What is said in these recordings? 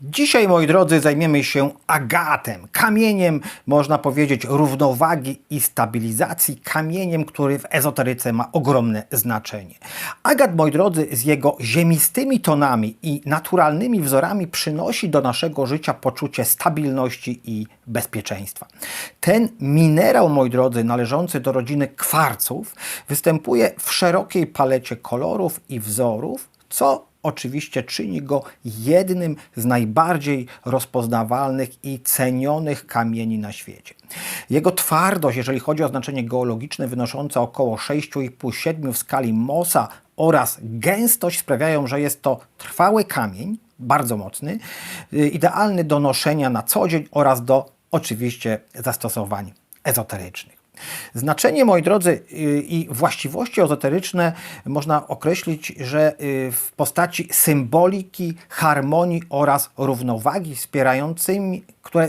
Dzisiaj, moi drodzy, zajmiemy się agatem, kamieniem, można powiedzieć, równowagi i stabilizacji, kamieniem, który w ezoteryce ma ogromne znaczenie. Agat, moi drodzy, z jego ziemistymi tonami i naturalnymi wzorami przynosi do naszego życia poczucie stabilności i bezpieczeństwa. Ten minerał, moi drodzy, należący do rodziny kwarców, występuje w szerokiej palecie kolorów i wzorów, co oczywiście czyni go jednym z najbardziej rozpoznawalnych i cenionych kamieni na świecie. Jego twardość, jeżeli chodzi o znaczenie geologiczne, wynosząca około 6,5-7 w skali Mossa oraz gęstość sprawiają, że jest to trwały kamień, bardzo mocny, y, idealny do noszenia na co dzień oraz do oczywiście zastosowań ezoterycznych. Znaczenie, moi drodzy, y, i właściwości ezoteryczne można określić, że y, w postaci symboliki, harmonii oraz równowagi wspierającymi, które,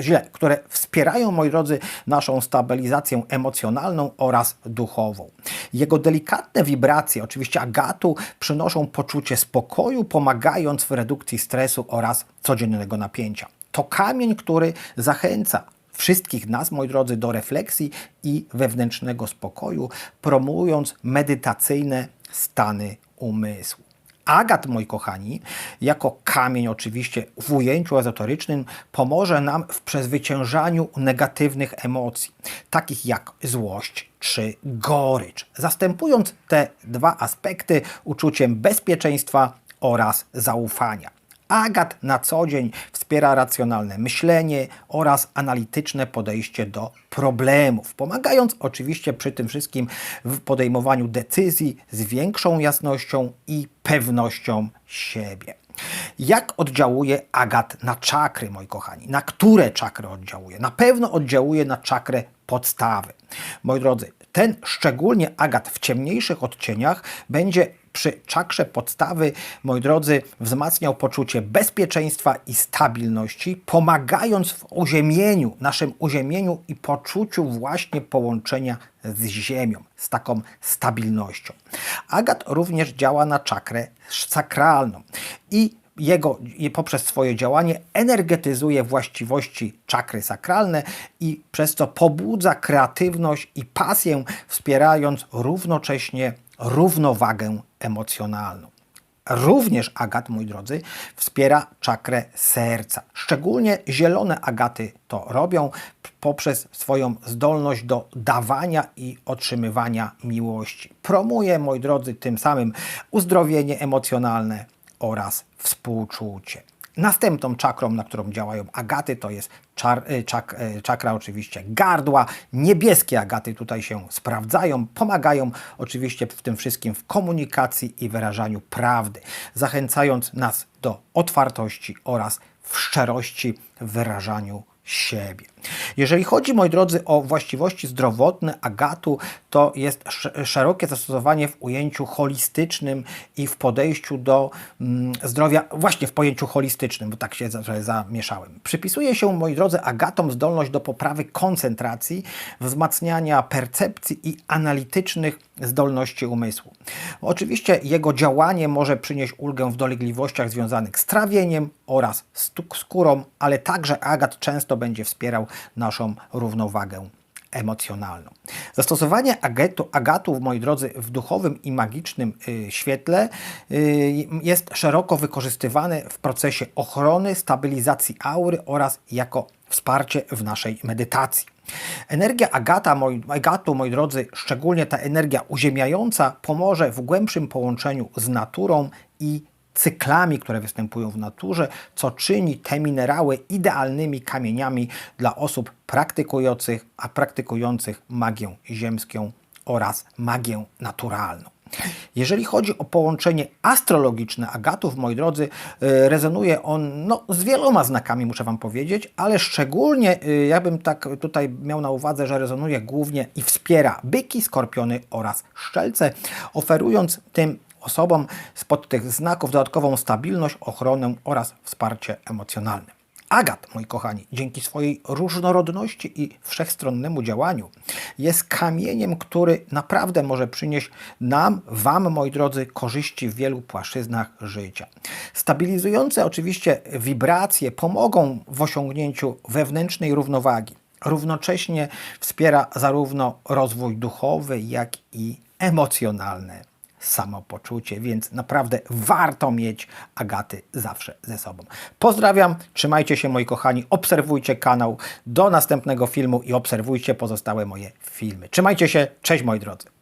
źle, które wspierają, moi drodzy, naszą stabilizację emocjonalną oraz duchową. Jego delikatne wibracje, oczywiście agatu, przynoszą poczucie spokoju, pomagając w redukcji stresu oraz codziennego napięcia. To kamień, który zachęca wszystkich nas, moi drodzy, do refleksji i wewnętrznego spokoju, promując medytacyjne stany umysłu. Agat, moi kochani, jako kamień oczywiście w ujęciu ezoterycznym, pomoże nam w przezwyciężaniu negatywnych emocji, takich jak złość czy gorycz, zastępując te dwa aspekty uczuciem bezpieczeństwa oraz zaufania. Agat na co dzień wspiera racjonalne myślenie oraz analityczne podejście do problemów, pomagając oczywiście przy tym wszystkim w podejmowaniu decyzji z większą jasnością i pewnością siebie. Jak oddziałuje agat na czakry, moi kochani? Na które czakry oddziałuje? Na pewno oddziałuje na czakrę podstawy. Moi drodzy, ten szczególnie agat w ciemniejszych odcieniach będzie przy czakrze podstawy, moi drodzy, wzmacniał poczucie bezpieczeństwa i stabilności, pomagając w uziemieniu, naszym uziemieniu i poczuciu właśnie połączenia z ziemią, z taką stabilnością. Agat również działa na czakrę sakralną i jego poprzez swoje działanie energetyzuje właściwości czakry sakralne i przez co pobudza kreatywność i pasję, wspierając równocześnie równowagę emocjonalną. Również agat, moi drodzy, wspiera czakrę serca. Szczególnie zielone agaty to robią poprzez swoją zdolność do dawania i otrzymywania miłości. Promuje, moi drodzy, tym samym uzdrowienie emocjonalne oraz współczucie. Następną czakrą, na którą działają agaty, to jest czar, y, czak, y, czakra oczywiście gardła. Niebieskie agaty tutaj się sprawdzają, pomagają oczywiście w tym wszystkim w komunikacji i wyrażaniu prawdy, zachęcając nas do otwartości oraz w szczerości w wyrażaniu siebie. Jeżeli chodzi, moi drodzy, o właściwości zdrowotne agatu, to jest szerokie zastosowanie w ujęciu holistycznym i w podejściu do mm, zdrowia, właśnie w pojęciu holistycznym, bo tak się zamieszałem. Przypisuje się, moi drodzy, agatom zdolność do poprawy koncentracji, wzmacniania percepcji i analitycznych zdolności umysłu. Oczywiście jego działanie może przynieść ulgę w dolegliwościach związanych z trawieniem oraz skórą, ale także agat często będzie wspierał naszą równowagę emocjonalną. Zastosowanie agatu, agatu, moi drodzy, w duchowym i magicznym y, świetle y, jest szeroko wykorzystywane w procesie ochrony, stabilizacji aury oraz jako wsparcie w naszej medytacji. Energia agata, moi, agatu, moi drodzy, szczególnie ta energia uziemiająca, pomoże w głębszym połączeniu z naturą i cyklami, które występują w naturze, co czyni te minerały idealnymi kamieniami dla osób praktykujących, a praktykujących magię ziemską oraz magię naturalną. Jeżeli chodzi o połączenie astrologiczne agatów, moi drodzy, y, rezonuje on no, z wieloma znakami, muszę Wam powiedzieć, ale szczególnie, y, ja bym tak tutaj miał na uwadze, że rezonuje głównie i wspiera byki, skorpiony oraz szczelce, oferując tym osobom spod tych znaków dodatkową stabilność, ochronę oraz wsparcie emocjonalne. Agat, moi kochani, dzięki swojej różnorodności i wszechstronnemu działaniu, jest kamieniem, który naprawdę może przynieść nam, Wam, moi drodzy, korzyści w wielu płaszczyznach życia. Stabilizujące oczywiście wibracje pomogą w osiągnięciu wewnętrznej równowagi. Równocześnie wspiera zarówno rozwój duchowy, jak i emocjonalny samopoczucie, więc naprawdę warto mieć Agaty zawsze ze sobą. Pozdrawiam, trzymajcie się moi kochani, obserwujcie kanał do następnego filmu i obserwujcie pozostałe moje filmy. Trzymajcie się, cześć moi drodzy.